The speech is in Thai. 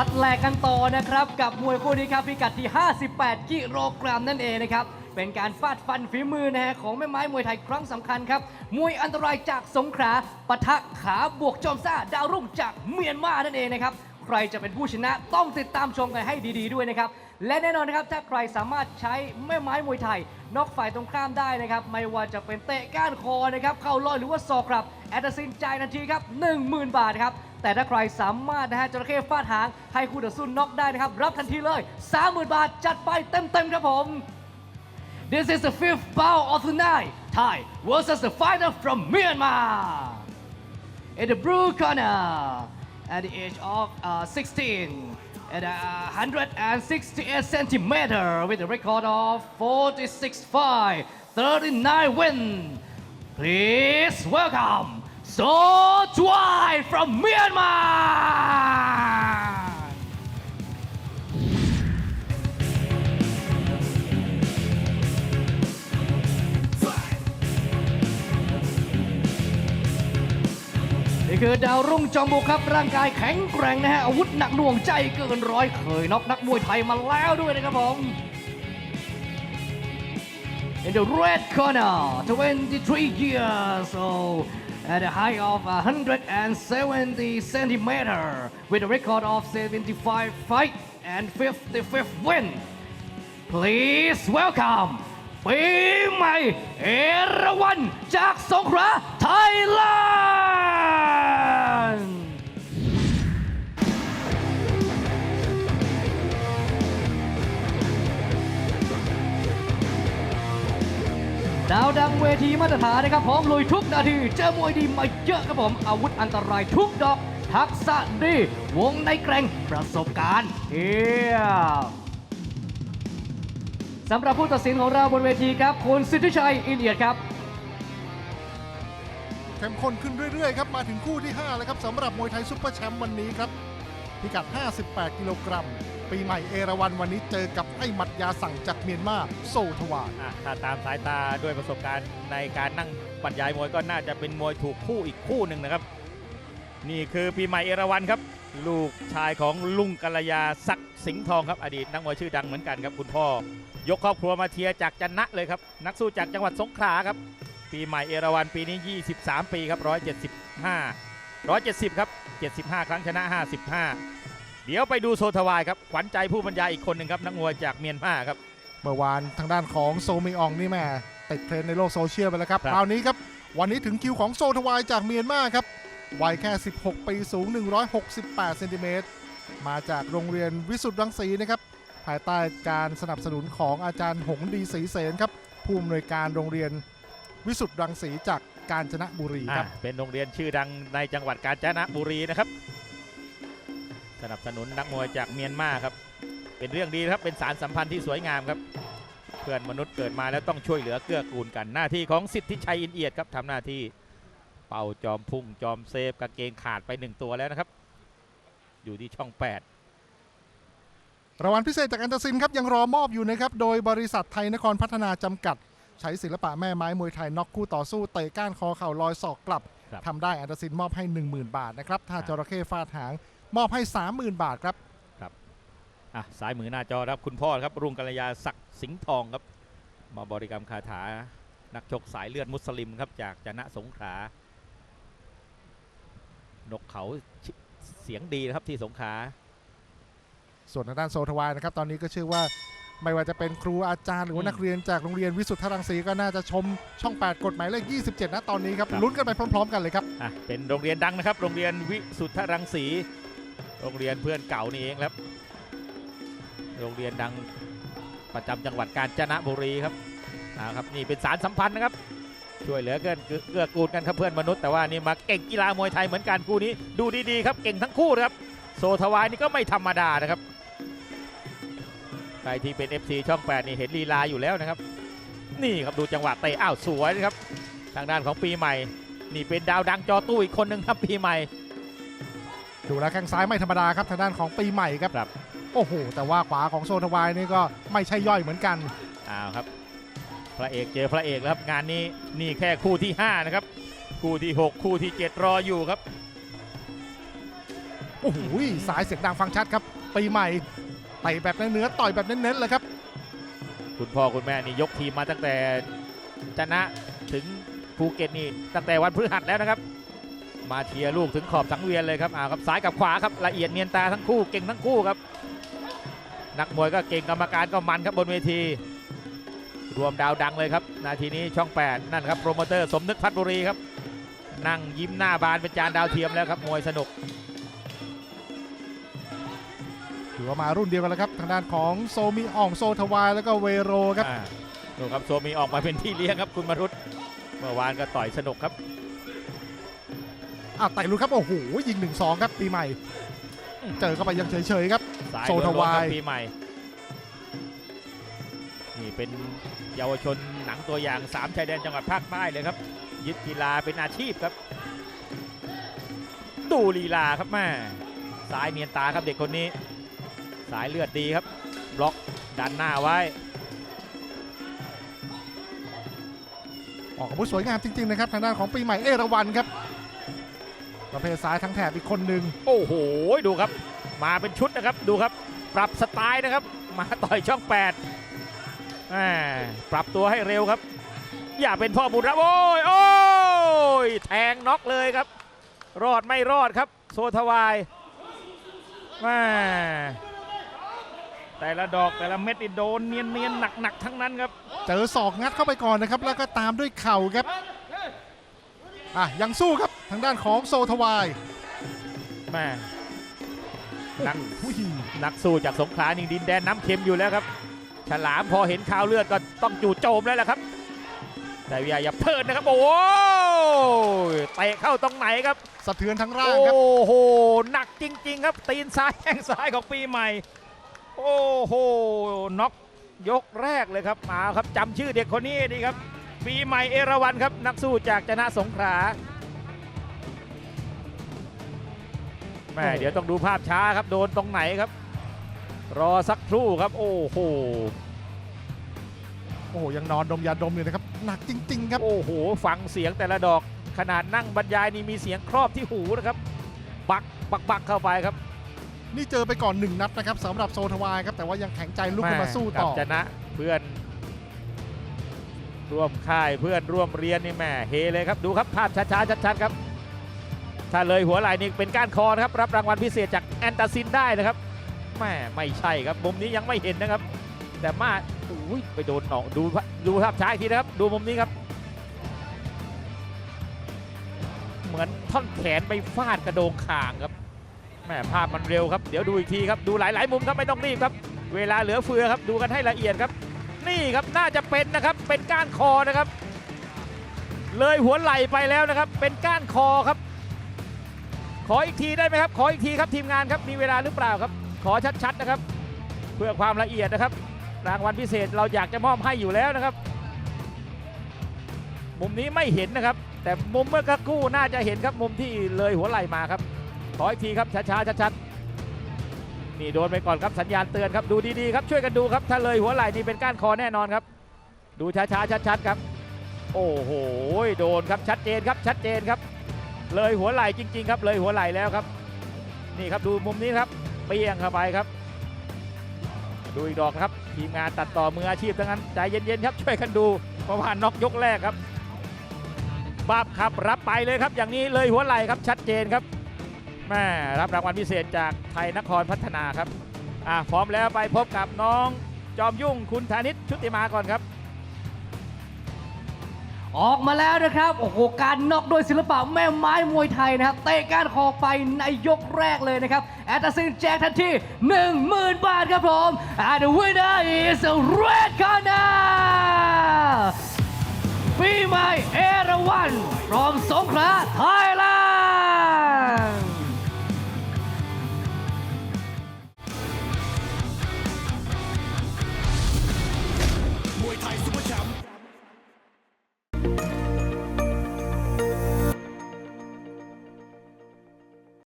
สัดแลกกันต่อนะครับ กับมวยคู่นี้ครับพิกัดที่ 58 กิโลกรัมนั่นเองนะครับ เป็นการฟาดฟันฝีมือนะฮะของแม่ไม้มวยไทยครั้งสำคัญครับ มวยอันตรายจากสงขลาปะทะขาบวกจอมซ่า ดาวรุ่งจากเมียนมานั่นเองนะครับ ใครจะเป็นผู้ชนะต้องติดตามชมกันให้ดีๆด้วยนะครับ และแน่นอนนะครับถ้าใครสามารถใช้แม่ไม้มวยไทยนอกฝ่ายตรงข้ามได้นะครับ ไม่ว่าจะเป็นเตะก้านคอนะครับ เข้าลอยหรือว่าศอกครับ แอตซินจ่ายทันทีครับ10,000 บาทครับ แต่ถ้าใครสามารถนะฮะจระเข้ฟาดหางให้คู่ต่อสู้น็อกได้นะครับ รับทันทีเลย 30,000 บาทจัดไปเต็มๆครับผม This is the fifth bout of the night. Thai versus the fighter from Myanmar. In the blue corner, at the age of uh, 16, at uh, 168 centimeter with a record of 46 fight, 39 win. Please welcome So Choi from Myanmar. นี่คือดาวรุ่งจอมบุกครับ ร่างกายแข็งแกร่งนะฮะ อาวุธหนักหน่วงใจเกินร้อยเคยน็อกนักมวยไทยมาแล้วด้วยนะครับผม In the red corner 23 years old at a height of 170 centimeter with a record of 75 fight and 55 win Please welcome ปีใหม่เอราวันจากสงขลาไทยแลนด์ ดาวดังเวทีมาตรฐานนะครับพร้อมลุยทุกนาทีเจอมวยดีมาเยอะครับผม อาวุธอันตรายทุกดอก ทักษะดี วงในแกร่งประสบการณ์เทียสำหรับผู้ตัดสินของเราบนเวทีครับ คุณสิทธิชัยอินเอียดครับเข้มข้นขึ้นเรื่อยๆครับมาถึงคู่ที่ 5 แล้วครับสำหรับมวยไทยซุปเปอร์แชมป์วันนี้ครับพิกัด 58 กิโลกรัม ปีใหม่เอราวันวันนี้เจอกับไอ้หมัดยาสั่งจากเมียนมาโซทวานอะถ้าตามสายตาด้วยประสบการณ์ในการนั่งบรรยายมวยก็น่าจะเป็นมวยถูกคู่อีกคู่หนึ่งนะครับ นี่คือปีใหม่เอราวันครับ ลูกชายของลุงกัลยาศักดิ์สิงห์ทองครับ อดีตนักมวยชื่อดังเหมือนกันครับคุณพ่อ ยกครอบครัวมาเทียร์จากจันนะเลยครับ นักสู้จากจังหวัดสงขลาครับ ปีใหม่เอราวันปีนี้ 23 ปีครับ175 170 ครับ 75 ครั้งชนะ 55 เดี๋ยวไปดูโซทวายครับขวัญใจผู้บรรยายอีกคนหนึ่งครับนักมวยจากเมียนมาครับ เมื่อวานทางด้านของโซมิอองนี่แม่ติดเทรนด์ในโลกโซเชียลไปแล้วครับครับคราวนี้ครับวันนี้ถึงคิวของโซทวายจากเมียนมาครับวัยแค่ 16 ปีสูง 168 เซนติเมตร มาจากโรงเรียนวิสุทธ์รังสีนะครับ ภายใต้การสนับสนุนของอาจารย์หงดีศรีเสนครับ ผู้อำนวยการโรงเรียนวิสุทธ์รังสีจากกาญจนบุรีครับอะเป็นโรงเรียนชื่อดังในจังหวัดกาญจนบุรีนะครับ สนับสนุนนักมวยจากเมียนมาครับ เป็นเรื่องดีนะครับเป็นสารสัมพันธ์ที่สวยงามครับ เพื่อนมนุษย์เกิดมาแล้วต้องช่วยเหลือเกื้อกูลกันหน้าที่ของสิทธิชัยอินเอียดครับทำหน้าที่เป่าจอมพุ่งจอมเซฟกางเกงขาดไปหนึ่งตัวแล้วนะครับ อยู่ที่ช่อง 8รางวัลพิเศษจากอันเตอร์ซินครับยังรอมอบอยู่นะครับ โดยบริษัทไทยนครพัฒนาจำกัด ใช้ศิลปะแม่ไม้มวยไทยน็อกคู่ต่อสู้เตะก้านคอเข่าลอยศอกกลับครับทำได้อันเตอร์ซินมอบให้ 10,000 บาทนะครับ ถ้าอ่าจระเข้ฟาดหาง มอบให้ 30,000 บาทครับอะสายมือหน้าจอครับคุณพ่อครับรุ่งกัลยาศักดิ์สิงห์ทองครับ มาบริกรรมคาถานักชกสายเลือดมุสลิมครับจากจนะสงขลานกเขาชิเสียงดีนะครับที่สงขลาส่วนทางด้านโซทวายนะครับ ตอนนี้ก็เชื่อว่าไม่ว่าจะเป็นครูอาจารย์หรือว่าอืมนักเรียนจากโรงเรียนวิสุทธรังสีก็น่าจะชมช่อง 8 กฎหมายเลข 27 นะตอนนี้ครับครับลุ้นกันไปพร้อม ๆ กันเลยครับอะเป็นโรงเรียนดังนะครับ โรงเรียนวิสุทธรังสี โรงเรียนเพื่อนเก่านี่เองครับ โรงเรียนดังประจำจังหวัดกาญจนบุรีครับอ่าครับนี่เป็นสารสัมพันธ์นะครับ ช่วยเหลือเกื้อเกื้อกูลกันครับเพื่อนมนุษย์แต่ว่านี่มาเก่งกีฬามวยไทยเหมือนกันคู่นี้ ดูดีๆครับเก่งทั้งคู่นะครับ โซทวายนี่ก็ไม่ธรรมดานะครับใครที่เป็น FC ช่อง8นี่เห็นลีลาอยู่แล้วนะครับ นี่ครับดูจังหวะเตะอ้าวสวยนะครับทางด้านของปีใหม่ นี่เป็นดาวดังจอตู้อีกคนหนึ่งครับปีใหม่ ดูแล้วแข้งซ้ายไม่ธรรมดาครับทางด้านของปีใหม่ครับครับ โอ้โห แต่ว่าขวาของโซทวายนี่ก็ไม่ใช่ย่อยเหมือนกัน อ้าวครับ พระเอกเจอพระเอกแล้วครับงานนี้นี่แค่คู่ที่ 5 นะครับ คู่ที่ 6 คู่ที่ 7 รออยู่ครับ โอ้โหสายเสียงดังฟังชัดครับ ปีใหม่เตะแบบเนื้อๆต่อยแบบเน้นๆเลยครับ คุณพ่อคุณแม่นี่ยกทีมมาตั้งแต่ชนะถึงภูเก็ตนี่ตั้งแต่วันพฤหัสแล้วนะครับ มาเชียร์ลูกถึงขอบสังเวียนเลยครับอ่าครับซ้ายกับขวาครับละเอียดเนียนตาทั้งคู่เก่งทั้งคู่ครับ นักมวยก็เก่งกรรมการก็มันครับบนเวที รวมดาวดังเลยครับ นาทีนี้ช่อง 8 นั่นครับโปรโมเตอร์สมนึกพัฒน์บุรีครับนั่งยิ้มหน้าบานเป็นจานดาวเทียมแล้วครับมวยสนุกถือว่ามารุ่นเดียวกันแล้วครับ ทางด้านของโซมิอ่องโซทวายแล้วก็เวโรครับอ่าดูครับโซมีออกมาเป็นที่เลี้ยงครับคุณมรุตเมื่อวานก็ต่อยสนุกครับ อ้าวไต่ลุยครับ โอ้โห ยิง 1-2 ครับ ปีใหม่ เจอเข้าไปยังเฉยๆครับสายโซทวายล้นๆครับปีใหม่ นี่เป็นเยาวชนหนังตัวอย่าง 3 ชายแดนจังหวัดภาคใต้เลยครับ ยึดกีฬาเป็นอาชีพครับ ดูลีลาครับแม่สายเนียนตาครับเด็กคนนี้ สายเลือดดีครับ บล็อกดันหน้าไว้ ออกอาวุธสวยงามจริงๆนะครับ ทางด้านของปีใหม่เอราวันครับ ประเภทซ้ายทั้งแถบอีกคนหนึ่งโอ้โห ดูครับ มาเป็นชุดนะครับ ดูครับ ปรับสไตล์นะครับ มาต่อยช่อง8แหม่ปรับตัวให้เร็วครับ อย่าเป็นพ่อบุญรับโอ้ย โอ้ย แทงน็อกเลยครับ รอดไม่รอดครับ โซทวายแหม่แต่ละดอกแต่ละเม็ดนี่โดนเนียนๆหนักๆทั้งนั้นครับ เจอศอกงัดเข้าไปก่อนนะครับ แล้วก็ตามด้วยเข่าครับอะยังสู้ครับ ทางด้านของโซทวายแม่นักโอ้โหนักสู้จากสงขลานี่ดินแดนน้ำเค็มอยู่แล้วครับ ฉลามพอเห็นข่าวเลือดก็ต้องจู่โจมแล้วแหละครับ แต่อย่าอย่าเพลินนะครับโอ้ยเตะเข้าตรงไหนครับ สะเทือนทั้งร่างครับ โอ้โหหนักจริง ๆ ครับ ตีนซ้ายแข้งซ้ายของปีใหม่ โอ้โหน็อกยกแรกเลยครับมาครับจำชื่อเด็กคนนี้ดีครับ ปีใหม่เอราวันครับนักสู้จากจนะสงขลา แม่โอ้เดี๋ยวต้องดูภาพช้าครับโดนตรงไหนครับ รอสักครู่ครับ โอ้โหโอ้โหยังนอนดมยาดมอยู่นะครับหนักจริง ๆ ครับโอ้โหฟังเสียงแต่ละดอก ขนาดนั่งบรรยายนี่มีเสียงครอบที่หูนะครับ บักบักบักเข้าไปครับ นี่เจอไปก่อน1นัดนะครับสำหรับโซทวายครับแต่ว่ายังแข็งใจลุกขึ้นมาสู้ต่อกับชนะเพื่อน ร่วมค่ายเพื่อนร่วมเรียนนี่แม่เฮเลยครับดูครับภาพช้าๆชัดๆครับ ถ้าเลยหัวไหล่นี่เป็นก้านคอนะครับ รับรางวัลพิเศษจากแอนตาซินได้นะครับแม่ไม่ใช่ครับมุมนี้ยังไม่เห็นนะครับ แต่มาอุ้ยไปโดนหนองดูดูภาพช้าอีกทีนะครับ ดูมุมนี้ครับ เหมือนท่อนแขนไปฟาดกระโดงคางครับแม่ภาพมันเร็วครับ เดี๋ยวดูอีกทีครับ ดูหลาย ๆ มุมครับไม่ต้องรีบครับ เวลาเหลือเฟือครับ ดูกันให้ละเอียดครับ นี่ครับน่าจะเป็นนะครับ เป็นก้านคอนะครับ เลยหัวไหล่ไปแล้วนะครับ เป็นก้านคอครับ ขออีกทีได้ไหมครับ ขออีกทีครับทีมงานครับ มีเวลาหรือเปล่าครับ ขอชัดๆนะครับ เพื่อความละเอียดนะครับ รางวัลพิเศษเราอยากจะมอบให้อยู่แล้วนะครับ มุมนี้ไม่เห็นนะครับ แต่มุมเมื่อสักครู่น่าจะเห็นครับ มุมที่เลยหัวไหล่มาครับ ขออีกทีครับช้าๆชัดๆนี่โดนไปก่อนครับสัญญาณเตือนครับดูดีๆครับช่วยกันดูครับถ้าเลยหัวไหล่นี่เป็นก้านคอแน่นอนครับ ดูช้าๆชัดๆครับ โอ้โหโดนครับชัดเจนครับชัดเจนครับ เลยหัวไหล่จริง ๆ ครับ เลยหัวไหล่แล้วครับ นี่ครับดูมุมนี้ครับเปี้ยงเข้าไปครับ ดูอีกดอกครับ ทีมงานตัดต่อมืออาชีพทั้งนั้นใจเย็นๆครับช่วยกันดูเพราะว่าน็อกยกแรกครับบับครับรับไปเลยครับ อย่างนี้เลยหัวไหล่ครับชัดเจนครับแม่รับรางวัลพิเศษจากไทยนครพัฒนาครับอะพร้อมแล้วไปพบกับน้องจอมยุ่งคุณธนิตชุติมาก่อนครับ ออกมาแล้วนะครับ โอ้โห การน็อกโดยศิลปะแม่ไม้มวยไทยนะครับ เตะก้านคอไปในยกแรกเลยนะครับ แอตซินแจกทันที10,000 บาทครับผม and the winner is Red Corner ปีใหม่เอราวัน from สงขลาไทย